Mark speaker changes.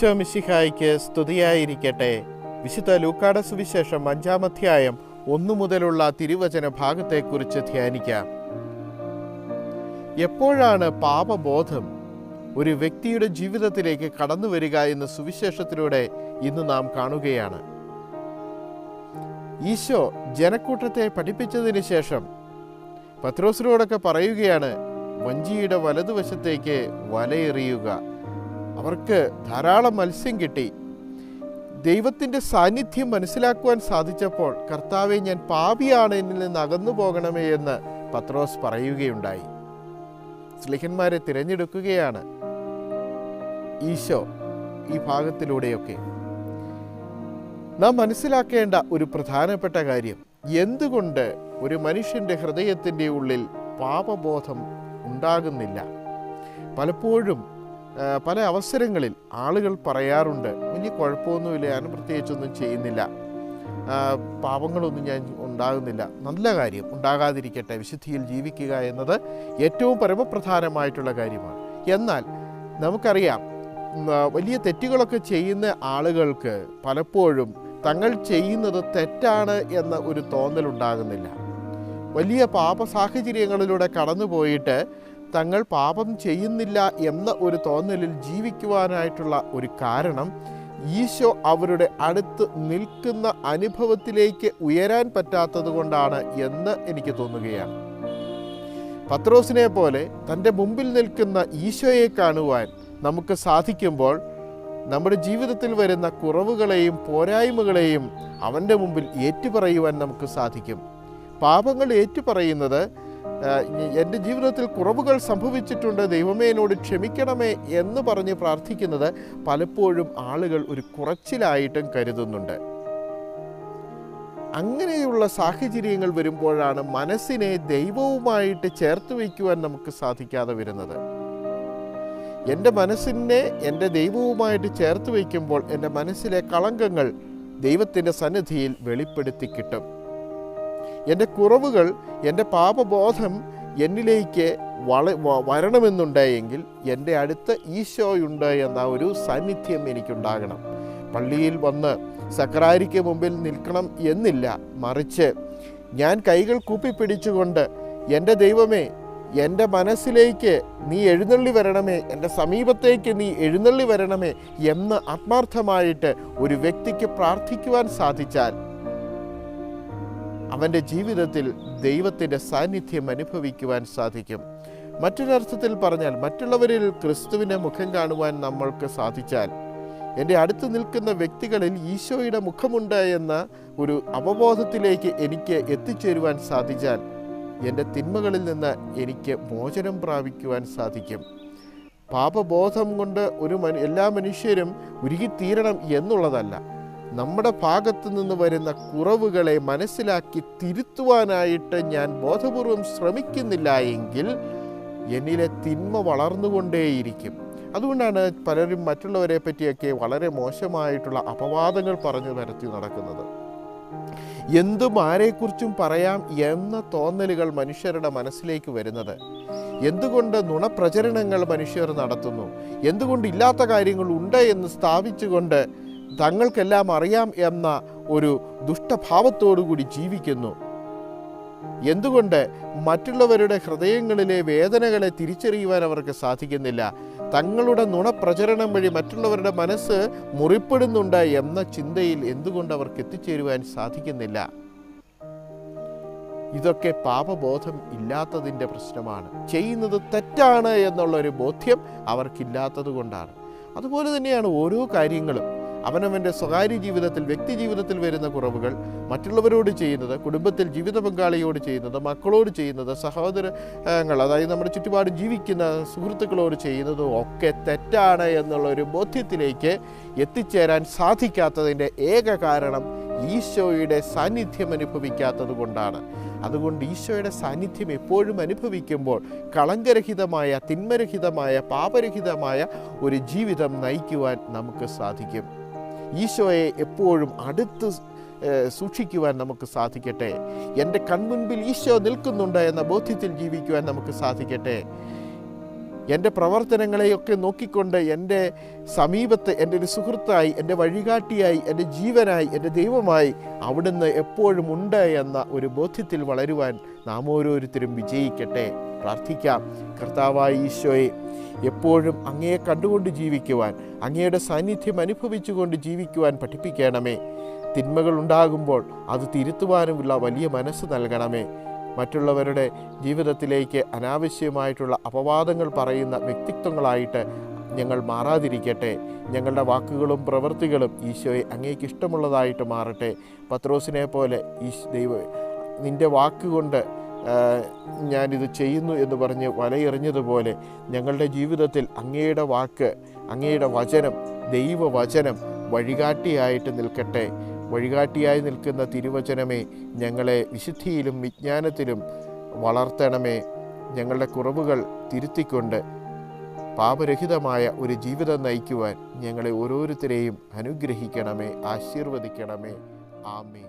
Speaker 1: ഈശോ മിശിഹായിക്ക് സ്തുതിയായിരിക്കട്ടെ. വിശുദ്ധ ലൂക്കാട സുവിശേഷം അഞ്ചാം അധ്യായം ഒന്നു മുതലുള്ള തിരുവചന ഭാഗത്തെക്കുറിച്ച് ധ്യാനിക്കാം. എപ്പോഴാണ് പാപബോധം ഒരു വ്യക്തിയുടെ ജീവിതത്തിലേക്ക് കടന്നു വരിക എന്ന സുവിശേഷത്തിലൂടെ ഇന്ന് നാം കാണുകയാണ്. ഈശോ ജനക്കൂട്ടത്തെ പഠിപ്പിച്ചതിന് ശേഷം പത്രോസിനോടൊക്കെ പറയുകയാണ് വഞ്ചിയുടെ വലതുവശത്തേക്ക് വലയെറിയുക. അവർക്ക് ധാരാളം മത്സ്യം കിട്ടി. ദൈവത്തിന്റെ സാന്നിധ്യം മനസ്സിലാക്കുവാൻ സാധിച്ചപ്പോൾ കർത്താവെ ഞാൻ പാപിയാണ് എന്നിൽ നിന്ന് അകന്നു പോകണമേ എന്ന് പത്രോസ് പറയുകയുണ്ടായി. സ്ലിഹന്മാരെ തിരഞ്ഞെടുക്കുകയാണ് ഈശോ ഈ ഭാഗത്തിലൂടെയൊക്കെ. നാം മനസ്സിലാക്കേണ്ട ഒരു പ്രധാനപ്പെട്ട കാര്യം എന്തുകൊണ്ട് ഒരു മനുഷ്യന്റെ ഹൃദയത്തിന്റെ ഉള്ളിൽ പാപബോധം ഉണ്ടാകുന്നില്ല? പലപ്പോഴും പല അവസരങ്ങളിൽ ആളുകൾ പറയാറുണ്ട് വലിയ കുഴപ്പമൊന്നുമില്ല ഞാൻ പ്രത്യേകിച്ചൊന്നും ചെയ്യുന്നില്ല. പാപങ്ങളൊന്നും ഞാൻ ഉണ്ടാകുന്നില്ല. നല്ല കാര്യം ഉണ്ടാകാതിരിക്കട്ടെ വിശുദ്ധിയിൽ ജീവിക്കുക എന്നത് ഏറ്റവും പരമപ്രധാനമായിട്ടുള്ള കാര്യമാണ്. എന്നാൽ നമുക്കറിയാം വലിയ തെറ്റുകളൊക്കെ ചെയ്യുന്ന ആളുകൾക്ക് പലപ്പോഴും തങ്ങൾ ചെയ്യുന്നത് തെറ്റാണ് എന്ന ഒരു തോന്നലുണ്ടാകുന്നില്ല. വലിയ പാപ സാഹചര്യങ്ങളിലൂടെ കടന്നുപോയിട്ട് തങ്ങൾ പാപം ചെയ്യുന്നില്ല എന്ന ഒരു തോന്നലിൽ ജീവിക്കുവാനായിട്ടുള്ള ഒരു കാരണം ഈശോ അവരുടെ അടുത്ത് നിൽക്കുന്ന അനുഭവത്തിലേക്ക് ഉയരാൻ പറ്റാത്തത് കൊണ്ടാണ് എന്ന് എനിക്ക് തോന്നുകയാണ്. പത്രോസിനെ പോലെ തന്റെ മുമ്പിൽ നിൽക്കുന്ന ഈശോയെ കാണുവാൻ നമുക്ക് സാധിക്കുമ്പോൾ നമ്മുടെ ജീവിതത്തിൽ വരുന്ന കുറവുകളെയും പോരായ്മകളെയും അവന്റെ മുമ്പിൽ ഏറ്റുപറയുവാൻ നമുക്ക് സാധിക്കും. പാപങ്ങൾ ഏറ്റുപറയുന്നത് എന്റെ ജീവിതത്തിൽ കുറവുകൾ സംഭവിച്ചിട്ടുണ്ട്. ദൈവമേ എന്നോട് ക്ഷമിക്കണമേ എന്ന് പറഞ്ഞ് പ്രാർത്ഥിക്കുന്നത് പലപ്പോഴും ആളുകൾ ഒരു കുറച്ചിലായിട്ടും കരുതുന്നുണ്ട്. അങ്ങനെയുള്ള സാഹചര്യങ്ങൾ വരുമ്പോഴാണ് മനസ്സിനെ ദൈവവുമായിട്ട് ചേർത്ത് വയ്ക്കുവാൻ നമുക്ക് സാധിക്കാതെ വരുന്നത്. എന്റെ മനസ്സിനെ എന്റെ ദൈവവുമായിട്ട് ചേർത്ത് വയ്ക്കുമ്പോൾ എന്റെ മനസ്സിലെ കളങ്കങ്ങൾ ദൈവത്തിന്റെ സന്നിധിയിൽ വെളിപ്പെടുത്തി കിട്ടും. എന്റെ കുറവുകൾ എന്റെ പാപബോധം എന്നിലേക്ക് വള വരണമെന്നുണ്ടായെങ്കിൽ എന്റെ അടുത്ത് ഈശോയുണ്ട് എന്ന ഒരു സാന്നിധ്യം എനിക്കുണ്ടാകണം. പള്ളിയിൽ വന്ന് സക്രാരിക്ക് മുമ്പിൽ നിൽക്കണം എന്നില്ല. മറിച്ച് ഞാൻ കൈകൾ കൂപ്പിപ്പിടിച്ചുകൊണ്ട് എന്റെ ദൈവമേ എന്റെ മനസ്സിലേക്ക് നീ എഴുന്നള്ളി വരണമേ എന്റെ സമീപത്തേക്ക് നീ എഴുന്നള്ളി വരണമേ എന്ന് ആത്മാർത്ഥമായിട്ട് ഒരു വ്യക്തിക്ക് പ്രാർത്ഥിക്കുവാൻ സാധിച്ചാൽ അവന്റെ ജീവിതത്തിൽ ദൈവത്തിന്റെ സാന്നിധ്യം അനുഭവിക്കുവാൻ സാധിക്കും. മറ്റൊരർത്ഥത്തിൽ പറഞ്ഞാൽ മറ്റുള്ളവരിൽ ക്രിസ്തുവിനെ മുഖം കാണുവാൻ നമ്മൾക്ക് സാധിച്ചാൽ എന്റെ അടുത്ത് നിൽക്കുന്ന വ്യക്തികളിൽ ഈശോയുടെ മുഖമുണ്ട് എന്ന ഒരു അവബോധത്തിലേക്ക് എനിക്ക് എത്തിച്ചേരുവാൻ സാധിച്ചാൽ എന്റെ തിന്മകളിൽ നിന്ന് എനിക്ക് മോചനം പ്രാപിക്കുവാൻ സാധിക്കും. പാപബോധം കൊണ്ട് ഒരു എല്ലാ മനുഷ്യരും ഉരുകിത്തീരണം എന്നുള്ളതല്ല. നമ്മുടെ ഭാഗത്തു നിന്ന് വരുന്ന കുറവുകളെ മനസ്സിലാക്കി തിരുത്തുവാനായിട്ട് ഞാൻ ബോധപൂർവം ശ്രമിക്കുന്നില്ല എങ്കിൽ എന്നിലെ തിന്മ വളർന്നുകൊണ്ടേയിരിക്കും. അതുകൊണ്ടാണ് പലരും മറ്റുള്ളവരെ പറ്റിയൊക്കെ വളരെ മോശമായിട്ടുള്ള അപവാദങ്ങൾ പറഞ്ഞു പരത്തി നടക്കുന്നത്. എന്തും ആരെക്കുറിച്ചും പറയാം എന്ന തോന്നലുകൾ മനുഷ്യരുടെ മനസ്സിലേക്ക് വരുന്നത്. എന്തുകൊണ്ട് നുണപ്രചരണങ്ങൾ മനുഷ്യർ നടത്തുന്നു? എന്തുകൊണ്ട് ഇല്ലാത്ത കാര്യങ്ങൾ ഉണ്ട് എന്ന് സ്ഥാപിച്ചുകൊണ്ട് തങ്ങൾക്കെല്ലാം അറിയാം എന്ന ഒരു ദുഷ്ടഭാവത്തോടുകൂടി ജീവിക്കുന്നു. എന്തുകൊണ്ട് മറ്റുള്ളവരുടെ ഹൃദയങ്ങളിലെ വേദനകളെ തിരിച്ചറിയുവാൻ അവർക്ക് സാധിക്കുന്നില്ല? തങ്ങളുടെ നുണപ്രചരണം വഴി മറ്റുള്ളവരുടെ മനസ്സ് മുറിപ്പെടുന്നുണ്ട് എന്ന ചിന്തയിൽ എന്തുകൊണ്ട് അവർക്ക് എത്തിച്ചേരുവാൻ സാധിക്കുന്നില്ല? ഇതൊക്കെ പാപബോധം ഇല്ലാത്തതിന്റെ പ്രശ്നമാണ്. ചെയ്യുന്നത് തെറ്റാണ് എന്നുള്ളൊരു ബോധ്യം അവർക്കില്ലാത്തത് കൊണ്ടാണ് അതുപോലെ തന്നെയാണ് ഓരോ കാര്യങ്ങളും. അവനവന്റെ സ്വകാര്യ ജീവിതത്തിൽ വ്യക്തി ജീവിതത്തിൽ വരുന്ന കുറവുകൾ മറ്റുള്ളവരോട് ചെയ്യുന്നത് കുടുംബത്തിൽ ജീവിത പങ്കാളിയോട് ചെയ്യുന്നത് മക്കളോട് ചെയ്യുന്നത് സഹോദരങ്ങൾ അതായത് നമ്മുടെ ചുറ്റുപാട് ജീവിക്കുന്ന സുഹൃത്തുക്കളോട് ചെയ്യുന്നതും ഒക്കെ തെറ്റാണ് എന്നുള്ള ഒരു ബോധ്യത്തിലേക്ക് എത്തിച്ചേരാൻ സാധിക്കാത്തതിന്റെ ഏക കാരണം ഈശോയുടെ സാന്നിധ്യം അനുഭവിക്കാത്തത് കൊണ്ടാണ്. അതുകൊണ്ട് ഈശോയുടെ സാന്നിധ്യം എപ്പോഴും അനുഭവിക്കുമ്പോൾ കളങ്കരഹിതമായ തിന്മരഹിതമായ പാപരഹിതമായ ഒരു ജീവിതം നയിക്കുവാൻ നമുക്ക് സാധിക്കും. ഈശോയെ എപ്പോഴും അടുത്ത് സൂക്ഷിക്കുവാൻ നമുക്ക് സാധിക്കട്ടെ. എന്റെ കൺമുൻപിൽ ഈശോ നിൽക്കുന്നുണ്ട് എന്ന ബോധ്യത്തിൽ ജീവിക്കുവാൻ നമുക്ക് സാധിക്കട്ടെ. എന്റെ പ്രവർത്തനങ്ങളെയൊക്കെ നോക്കിക്കൊണ്ട് എന്റെ സമീപത്ത് എന്റെ ഒരു സുഹൃത്തായി എന്റെ വഴികാട്ടിയായി എന്റെ ജീവനായി എന്റെ ദൈവമായി അവിടുന്ന് എപ്പോഴും ഉണ്ട് എന്ന ഒരു ബോധ്യത്തിൽ വളരുവാൻ നാം ഓരോരുത്തരും വിജയിക്കട്ടെ. പ്രാർത്ഥിക്കാം. കർത്താവായ ഈശോയെ എപ്പോഴും അങ്ങയെ കണ്ടുകൊണ്ട് ജീവിക്കുവാൻ അങ്ങയുടെ സാന്നിധ്യം അനുഭവിച്ചുകൊണ്ട് ജീവിക്കുവാൻ പഠിപ്പിക്കണമേ. തിന്മകൾ ഉണ്ടാകുമ്പോൾ അത് തിരുത്തുവാനുമുള്ള വലിയ മനസ്സ് നൽകണമേ. മറ്റുള്ളവരുടെ ജീവിതത്തിലേക്ക് അനാവശ്യമായിട്ടുള്ള അപവാദങ്ങൾ പറയുന്ന വ്യക്തിത്വങ്ങളായിട്ട് ഞങ്ങൾ മാറാതിരിക്കട്ടെ. ഞങ്ങളുടെ വാക്കുകളും പ്രവൃത്തികളും ഈശോയെ അങ്ങേക്ക് ഇഷ്ടമുള്ളതായിട്ട് മാറട്ടെ. പത്രോസിനെ പോലെ ഈശ് ദൈവ നിന്റെ വാക്കുകൊണ്ട് ഞാനിത് ചെയ്യുന്നു എന്ന് പറഞ്ഞ് വലയെറിഞ്ഞതുപോലെ ഞങ്ങളുടെ ജീവിതത്തിൽ അങ്ങയുടെ വാക്ക് അങ്ങയുടെ വചനം ദൈവവചനം വഴികാട്ടിയായിട്ട് നിൽക്കട്ടെ. വഴികാട്ടിയായി നിൽക്കുന്ന തിരുവചനമേ ഞങ്ങളെ വിശുദ്ധിയിലും വിജ്ഞാനത്തിലും വളർത്തണമേ. ഞങ്ങളുടെ കുറവുകൾ തിരുത്തിക്കൊണ്ട് പാപരഹിതമായ ഒരു ജീവിതം നയിക്കുവാൻ ഞങ്ങളെ ഓരോരുത്തരെയും അനുഗ്രഹിക്കണമേ ആശീർവദിക്കണമേ. ആമേ